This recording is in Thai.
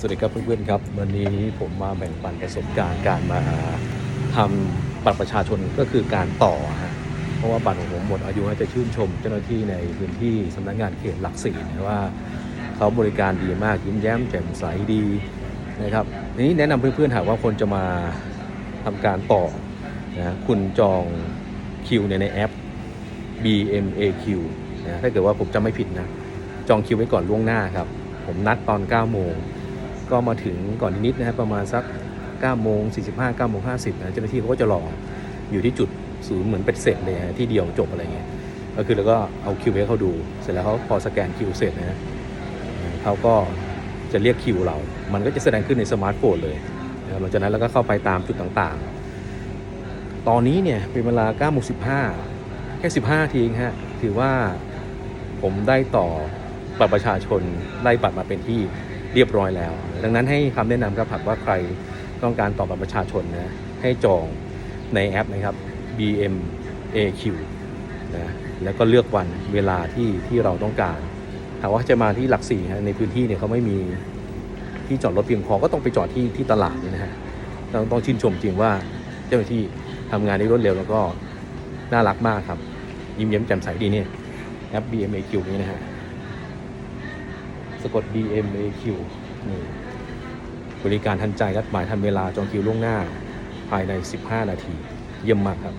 สวัสดีครับเพื่อนๆครับ วันนี้ผมมาแบ่งปันประสบการณ์การมาทำบัตรประชาชนก็คือการต่อฮะเพราะว่าบัตรของผมหมดอายุให้จะชื่นชม เจ้าหน้าที่ในพื้นที่สำนักงานเขตหลักสี่นะว่าเขาบริการดีมากยิ้มแย้มแจ่มใสดีนะครับนี้แนะนำเพื่อนๆหากว่าคนจะมาทำการต่อนะคุณจองคิวในในแอป BMAQ นะถ้าเกิดว่าผมจำไม่ผิดนะจองคิวไว้ก่อนล่วงหน้าครับ ผมนัดตอน9โมง ก็มาถึงก่อนนิดนะครับประมาณสัก9โมง45 9โมง50นะเจ้าหน้าที่เขาก็จะรออยู่ที่จุดศูนย์เหมือนเป็ดเสร็จเลยฮะที่เดียวจบอะไรเงี้ยก็คือแล้วก็เอาคิวให้เขาดู เสร็จแล้วเขาพอสแกนคิวเสร็จนะฮะเขาก็จะเรียกคิวเรา มันก็จะแสดงขึ้นในสมาร์ทโฟนเลยหลังจากนั้นเราก็เข้าไปตามจุดต่างๆ ตอนนี้เนี่ยเป็นเวลา9โมง15 แค่ 15 ทีเองฮะ ถือว่าผมได้ต่อบัตรประชาชนได้บัตรมาเป็นที่ เรียบร้อยแล้ว ดังนั้นให้คำแนะนำครับหากว่าใครต้องการตอบัตรประชาชนนะให้จองในแอปนะครับ BMAQ นะแล้วก็เลือกวันเวลาที่ที่เราต้องการหากว่าจะมาที่หลักสี่ฮะในพื้นที่เนี่ยเขาไม่มีที่จอดรถเพียงพอก็ต้องไปจอดที่ที่ตลาดนี่นะฮะต้องต้องชื่นชมจริงว่าเจ้าหน้าที่ทำงานได้รวดเร็วแล้วก็น่ารักมากครับ ยิ้มแย้มแจ่มใสดีเนี่ยแอป BMAQ นี้นะฮะ สะกด BMAQ นี่บริการทันใจรัดหมายทันเวลาจองคิวล่วงหน้าภายใน 15 นาที เยี่ยมมากครับ